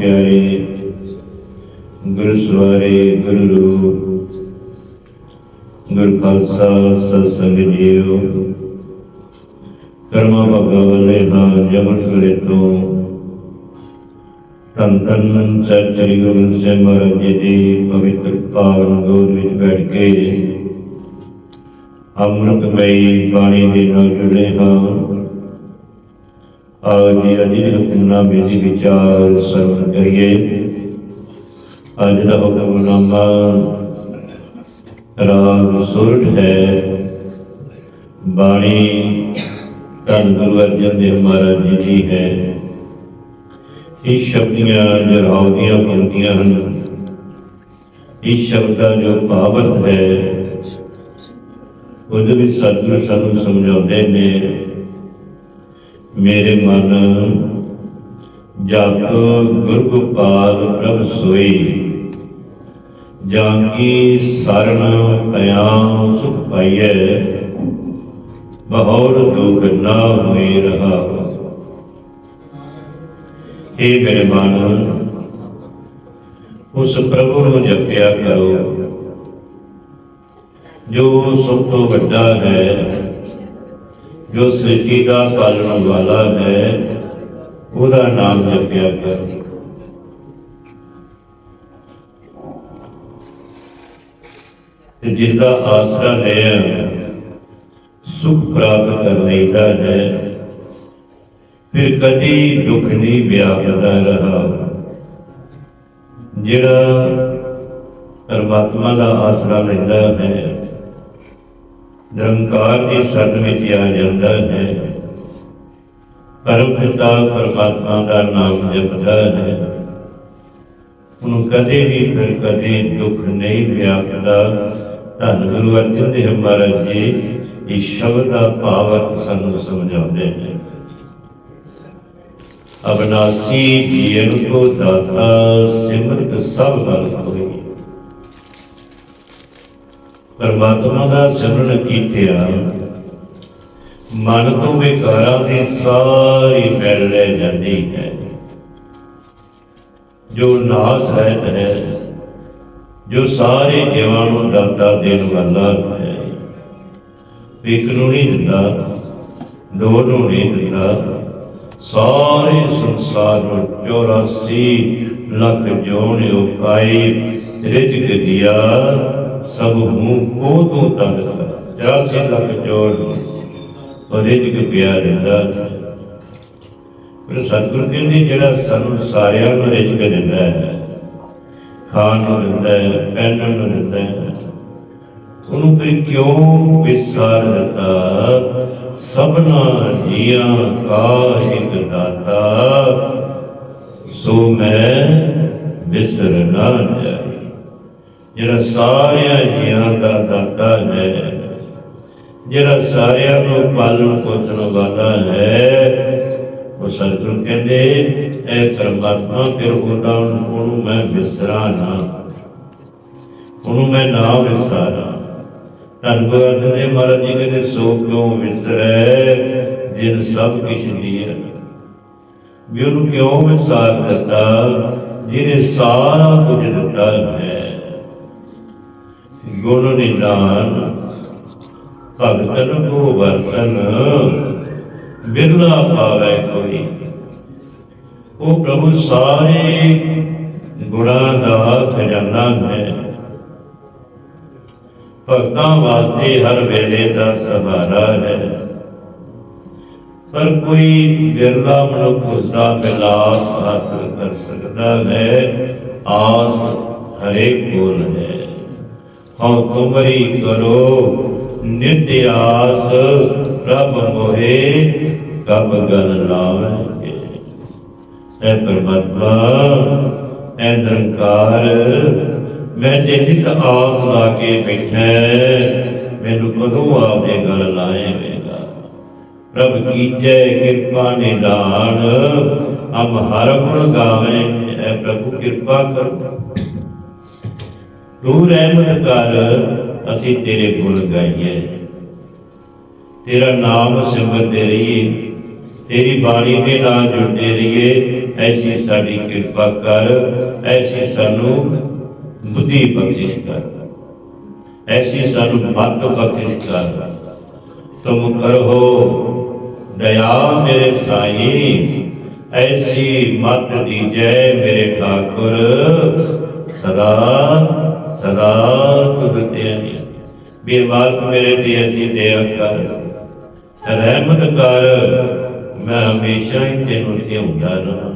ਪਿਆਰੇ ਗੁਰ ਸਵਾਰੇ ਗੁਰੂ ਰੂਪ। ਗੁਰ ਖਾਲਸਾ ਸਤ ਸੰਗ ਜੀਓ ਕਰਮਾ ਭਗਵਾਨੇ ਹਾਂ ਜਮਨ ਸਲੇ ਤੋਂ। ਤਨ ਤਨ ਸ੍ਰੀ ਗੁਰੂ ਸਾਹਿਬ ਮਹਾਰਾਜ ਜੀ ਦੀ ਪਵਿੱਤਰ ਪਾਵਨ ਗੋਦ ਵਿੱਚ ਬੈਠ ਕੇ ਅੰਮ੍ਰਿਤਮਈ ਬਾਣੀ ਦੇ ਨਾਲ ਜੁੜੇ ਹਾਂ। ਆਓ ਜੀ, ਅੱਜ ਦੇ ਹੁਕਮਨਾਮੇ ਬੇਦੀ ਵਿਚਾਰ ਸਰਵਨ ਕਰੀਏ। ਅੱਜ ਦਾ ਹੁਕਮਨਾਮਾ ਰਾਗ ਸੁਰਟ ਹੈ। ਬਾਣੀ ਧੰਨ ਗੁਰੂ ਅਰਜਨ ਦੇਵ ਮਹਾਰਾਜ ਜੀ ਦੀ ਹੈ। ਇਹ ਸ਼ਬਦੀਆਂ ਜਰਾਉ ਦੀਆਂ ਪੰਕਤੀਆਂ ਹਨ। ਇਹ ਸ਼ਬਦਾਂ ਜੋ ਭਾਵਤ ਹੈ, ਉਹਦੇ ਵਿੱਚ ਸਤਿਗੁਰ ਸਾਨੂੰ ਸਮਝਾਉਂਦੇ ਨੇ ਮੇਰੇ ਮਨ ਜਪ ਗੁਰ ਗੋਪਾਲ ਪ੍ਰਭ ਸੋਈ। ਜਾਂ ਕੀ ਸਰਣ ਪਿਆ ਸੁਖ ਪਾਈਐ ਬਹੁੜ ਦੁਖ ਨਾ ਹੋਏ ਰਹਾ। हे ਮੇਰੇ ਮਨ, ਉਸ ਪ੍ਰਭੂ ਨੂੰ ਜਪਿਆ ਕਰੋ। ਜੋ ਸਭ ਤੋਂ ਵੱਡਾ ਹੈ ਜੋ ਸ੍ਰਿਸ਼ਟੀ ਦਾ ਪਾਲਣ ਵਾਲਾ ਹੈ, ਉਹਦਾ ਨਾਮ ਜਪਿਆ ਕਰੋ। ਤੇ ਜਿਸ ਦਾ ਆਸਰਾ ਲਿਆ, ਸੁਖ ਪ੍ਰਾਪਤ ਕਰ ਲੈਂਦਾ ਹੈ, ਫਿਰ ਕਦੀ ਦੁੱਖ ਨਹੀਂ ਵਿਆਪਦਾ ਰਹਾ। ਜਿਹੜਾ ਪਰਮਾਤਮਾ ਦਾ ਆਸਰਾ ਲੈਂਦਾ ਹੈ ਨਿਰੰਕਾਰ ਦੀ ਸ਼ਰਨ ਵਿੱਚ ਆ ਜਾਂਦਾ ਹੈ। ਪਰਮ ਪਿਤਾ ਪਰਮਾਤਮਾ ਦਾ ਨਾਮ ਜਪਦਾ ਹੈ। ਉਹਨੂੰ ਕਦੇ ਵੀ ਫਿਰ ਕਦੇ ਦੁੱਖ ਨਹੀਂ ਵਿਆਪਦਾ। ਧੰਨ ਗੁਰੂ ਅਰਜਨ ਦੇਵ ਮਹਾਰਾਜ ਜੀ ਇਸ ਸ਼ਬਦ ਦਾ ਭਾਵ ਸਾਨੂੰ ਸਮਝਾਉਂਦੇ ਨੇ। ਅਬਨਾਸੀ ਜੀਵਨ ਕੋ ਦਾਤਾ ਸਿਮਰਤ ਸਭ ਬਲ ਪਰਮਾਤਮਾ ਦਾ ਸਿਮਰਨ ਕੀਤਿਆ ਮਨ ਤੋਂ ਵਿਕਾਰਾਂ ਦੀ ਸਾਰੀ ਮੈਲ ਲੈ ਜਾਂਦੀ ਹੈ। ਜੋ ਨਾਸ ਰਹਿਤ ਹੈ ਜੋ ਸਾਰੇ ਜੀਵਾਂ ਨੂੰ ਦਾਤਾ ਦੇਣ ਵਾਲਾ ਹੈ। ਇੱਕ ਨੂੰ ਨਹੀਂ ਦਿੰਦਾ ਦੋ ਨੂੰ ਨਹੀਂ ਦਿੰਦਾ, ਸਾਰੇ ਸੰਸਾਰ ਨੂੰ 84 ਲੱਖ ਜੋਨ ਉਪਾਈ ਰਿਜਕ ਦਿਆ। ਸਭ ਮੂੰਹ ਕੋ ਤੋਂ ਤੰਗ 84 ਲੱਖ ਜੋਨ ਰਿਜਕ ਪਿਆ ਰਹਿੰਦਾ ਪਰ ਸਤਿਗੁਰ ਕਹਿੰਦੇ, ਜਿਹੜਾ ਸਾਨੂੰ ਸਾਰਿਆਂ ਨੂੰ ਰਿਜਕ ਦਿੰਦਾ ਹੈ, ਖਾਣ ਨੂੰ ਦਿੰਦਾ ਹੈ, ਪਹਿਨਣ ਨੂੰ ਦਿੰਦਾ ਹੈ, ਉਹਨੂੰ ਫਿਰ ਕਿਉਂ ਵਿਸਾਰ ਦਿੱਤਾ? ਸਭਨਾ ਜੀਆਂ ਕਾ ਇੱਕ ਦਾਤਾ, ਸੋ ਮੈਂ ਵਿਸਰ ਨਾ ਜਾਈ ਜਿਹੜਾ ਸਾਰਿਆਂ ਜੀਆਂ ਦਾ ਦਾਤਾ ਹੈ, ਜਿਹੜਾ ਸਾਰਿਆਂ ਨੂੰ ਪਾਲਣ ਪੋਸ਼ਣ ਵਾਲਾ ਹੈ, ਉਹ ਸਤਿਗੁਰ ਕਹਿੰਦੇ, ਇਹ ਪਰਮਾਤਮਾ ਫਿਰ ਉਹਦਾ, ਉਹਨੂੰ ਮੈਂ ਵਿਸਰਾ ਨਾ। ਉਹਨੂੰ ਮੈਂ ਨਾ ਵਿਸਾਰਾਂ ਧੰਨ ਗੁਰੂ ਅਰਜਨ ਦੇਵ ਮਹਾਰਾਜ ਜੀ, ਕਹਿੰਦੇ, ਸੋ ਕਿਉਂ ਵਿਸਰੈ, ਜਿਨ ਸਭ ਕਿਛ ਦੀਆ ਵੀ ਉਹਨੂੰ ਕਿਉਂ ਵਿਸਾਰ ਦਿੱਤਾ? ਜਿਹਨੇ ਸਾਰਾ ਕੁਝ ਦਿੱਤਾ ਹੈ। ਗੁਣ ਨਿਦਾਨ, ਭਗਤਨ ਕੋ ਵਰਤਨ, ਬਿਰਲਾ ਪਾਵੇ ਕੋਈ। ਉਹ ਪ੍ਰਭੂ ਸਾਰੇ ਗੁਣਾਂ ਦਾ ਖਜ਼ਾਨਾ ਹੈ। ਭਗਤਾਂ ਵਾਸਤੇ ਹਰ ਵੇਲੇ ਦਾ ਸਹਾਰਾ ਹੈ। ਪਰ ਕੋਈ ਬਿਰਲਾ ਮਨੁੱਖ ਉਸਦਾ ਮਿਲਾਪ ਹਾਸਲ ਕਰ ਸਕਦਾ ਹੈ। ਆਸ ਹਰੇਕ ਕੋਲ ਹੈ। ਹਉ ਤੁਮਰੀ ਕਰੋ ਨਿਤ ਪ੍ਰਭ ਮੋਹਿ ਕਬ ਗਨ ਲਾਵਣਗੇ। ਐ ਪਰਮਾਤਮਾ, ਐ ਨਿਰੰਕਾਰ, ਮੈਂ ਤੇ ਨਿਤ ਆਸ ਲਾ ਕੇ ਬੈਠਾ ਮੈਨੂੰ ਕਦੋਂ ਆਪਦੇ ਗਲ ਲਾਏਵੇਗਾ। ਪ੍ਰਭ ਕੀਜੈ ਕਿਰਪਾ ਨਿਦਾਨ ਅਬ ਹਰ ਗੁਣ ਗਾਵੇ, ਐ ਪ੍ਰਭੂ ਕਿਰਪਾ ਕਰ। ਤੂੰ ਰਹਿਮਤ ਕਰ, ਅਸੀਂ ਤੇਰੇ ਗੁਣ ਗਾਈਏ। ਤੇਰਾ ਨਾਮ ਸਿਮਰਦੇ ਰਹੀਏ, ਤੇਰੀ ਬਾਣੀ ਦੇ ਨਾਲ ਜੁੜਦੇ ਰਹੀਏ। ਐਸੀ ਸਾਡੀ ਕਿਰਪਾ ਕਰ, ਐਸੀ ਸਾਨੂੰ ਬੁੱਧੀ ਬਖਸ਼ਿਸ਼ ਕਰ। ਐਸੀ ਸਾਨੂੰ ਮਤ ਬਖਸ਼ਿਸ਼ ਕਰ। ਤੁਮ ਕਰੋ ਦਇਆ ਮੇਰੇ ਸਾਈਂ, ਐਸੀ ਮਤ ਦੀਜੈ ਮੇਰੇ ਠਾਕੁਰ। ਸਦਾ ਸਦਾ ਤੁਧ ਤੇ ਅਨੀ ਬੇਵਾਕ ਮੇਰੇ ਤੇ ਐਸੀ ਦਇਆ ਕਰ। ਰਹਿਮਤ ਕਰ, ਮੈਂ ਹਮੇਸ਼ਾ ਹੀ ਤੈਨੂੰ ਧਿਆਉਂਦਾ ਰਹਾਂ।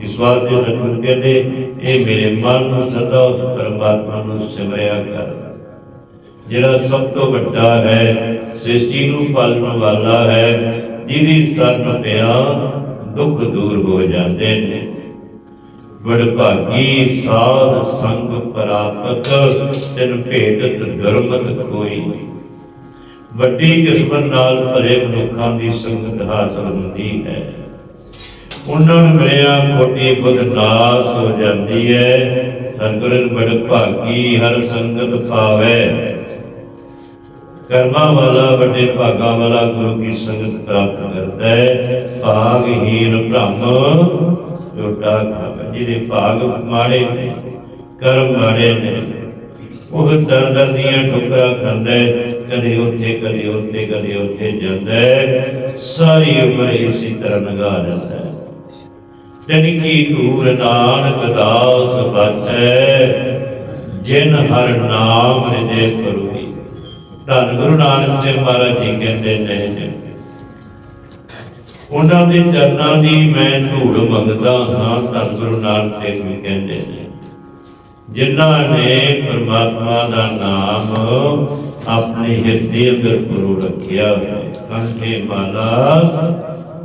ਇਸ ਵਾਸਤੇ ਸਤਿਗੁਰ ਕਹਿੰਦੇ, ਇਹ ਮੇਰੇ ਮਨ ਨੂੰ ਸਦਾ ਉਸ ਪਰਮਾਤਮਾ ਨੂੰ ਸਿਮਰਿਆ ਕਰ। ਜਿਹੜਾ ਸਭ ਤੋਂ ਵੱਡਾ ਹੈ, ਸ੍ਰਿਸ਼ਟੀ ਨੂੰ ਪਾਲਣ ਵਾਲਾ ਹੈ, ਜਿਹਦੀ ਸਰਨ ਪਿਆ ਦੁੱਖ ਦੂਰ ਹੋ ਜਾਂਦੇ ਨੇ। ਵਡਭਾਗੀ ਸਾਧ ਸੰਗ ਪ੍ਰਾਪਤ, ਤਿਨ ਭੇਟਤ ਦੁਰਮਤ ਕੋਈ। ਵੱਡੀ ਕਿਸਮਤ ਨਾਲ ਭਰੇ ਮਨੁੱਖਾਂ ਦੀ ਸੰਗਤ ਹਾਸਲ ਹੁੰਦੀ ਹੈ। ਉਹਨਾਂ ਨੂੰ ਮਿਲਿਆ ਕੋਟੀ ਬੁੱਧ ਹੋ ਜਾਂਦੀ ਹੈ। ਸਤਿਗੁਰਨ ਬੜ ਹਰ ਸੰਗਤ ਪਾਵੇ। ਕਰਮਾਂ ਵਾਲਾ, ਵੱਡੇ ਭਾਗਾਂ ਵਾਲਾ ਗੁਰੂ ਕੀ ਸੰਗਤ ਪ੍ਰਾਪਤ ਕਰਦਾ ਹੈ। ਭਾਗਹੀਨ ਭ੍ਰਮ ਜਿਹਦੇ ਭਾਗ ਮਾੜੇ ਨੇ, ਕਰਮ ਮਾੜੇ ਨੇ। ਉਹ ਦਰ ਦਰ ਦੀਆਂ ਠੋਕਰਾਂ ਖਾਂਦਾ ਕਦੇ ਉੱਥੇ ਕਦੇ ਉੱਥੇ ਕਦੇ ਉੱਥੇ ਜਾਂਦਾ ਸਾਰੀ ਉਮਰ ਇਸੇ ਤਰ੍ਹਾਂ ਲੰਘਾ ਜਾਂਦਾ ਹੈ। ਕੀ ਧੂਰ ਨਾਨਕ ਦਾਸ ਬਚੈ ਜਿਨ ਹਰ ਨਾਮ ਹਿਰਦੇ ਪਰੂਈ ਧੰਨ ਗੁਰੂ ਨਾਨਕ ਦੇਵ ਮਹਾਰਾਜ ਜੀ ਕਹਿੰਦੇ ਨੇ ਉਹਨਾਂ ਦੇ ਚਰਨਾਂ ਦੀ ਮੈਂ ਧੂੜ ਮੰਗਦਾ ਹਾਂ ਧੰਨ ਗੁਰੂ ਨਾਨਕ ਦੇਵ ਕਹਿੰਦੇ ਨੇ। ਜਿਨ੍ਹਾਂ ਨੇ ਪਰਮਾਤਮਾ ਦਾ ਨਾਮ ਆਪਣੇ ਹਿਰਦੇ ਅੰਦਰ ਪਰੋ ਰੱਖਿਆ ਕੰਠੇ ਮਾਲਾ,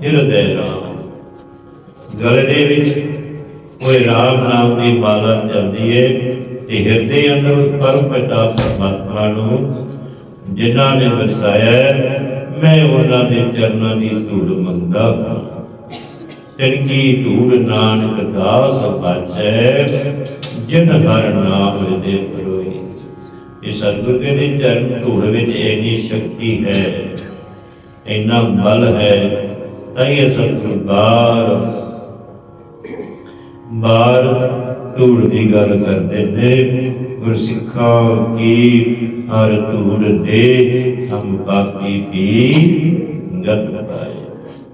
ਹਿਰਦੇ ਰਾਮ। ਗਲੇ ਦੇ ਵਿੱਚ ਕੋਈ ਰਾਮ ਨਾਮ ਦੀ ਮਾਲਾ ਚੱਲਦੀ ਹੈ ਤੇ ਹਿਰਦੇ ਅੰਦਰ ਉਸ ਪਰਮ ਪਿਤਾ ਪਰਮਾਤਮਾ ਨੂੰ ਜਿਨ੍ਹਾਂ ਨੇ ਵਸਾਇਆ ਮੈਂ ਉਹਨਾਂ ਦੇ ਚਰਨਾਂ ਦੀ ਧੂੜ ਮੰਗਦਾ ਹਾਂ। ਧੂੜ ਨਾਨਕ ਦਾਸ ਬਾਚੈ ਜਿਨ ਹਰ ਨਾਮ ਹਿਰਦੇ ਪਰੋਈ ਇਹ ਸਤਿਗੁਰ ਦੇ ਚਰਨ ਧੂੜ ਵਿੱਚ ਇੰਨੀ ਸ਼ਕਤੀ ਹੈ, ਇੰਨਾ ਬਲ ਹੈ, ਤਾਂ ਇਹ ਸਤਿਗੁਰ ਬਾਰ ਬਾਰ ਧੂੜ ਦੀ ਗੱਲ ਕਰਦੇ ਨੇ। ਗੁਰਸਿੱਖਾਂ ਕੀ, ਹਰ ਧੂੜ ਦੇ ਹਮ ਪਾਪੀ ਵੀ ਗਤ ਪਾਏ।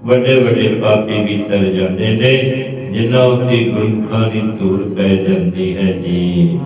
ਵੱਡੇ ਵੱਡੇ ਪਾਪੀ ਵੀ ਤਰ ਜਾਂਦੇ ਨੇ, ਜਿਨ੍ਹਾਂ ਉੱਤੇ ਗੁਰਮੁਖਾਂ ਦੀ ਧੂੜ ਪੈ ਜਾਂਦੀ ਹੈ ਜੀ।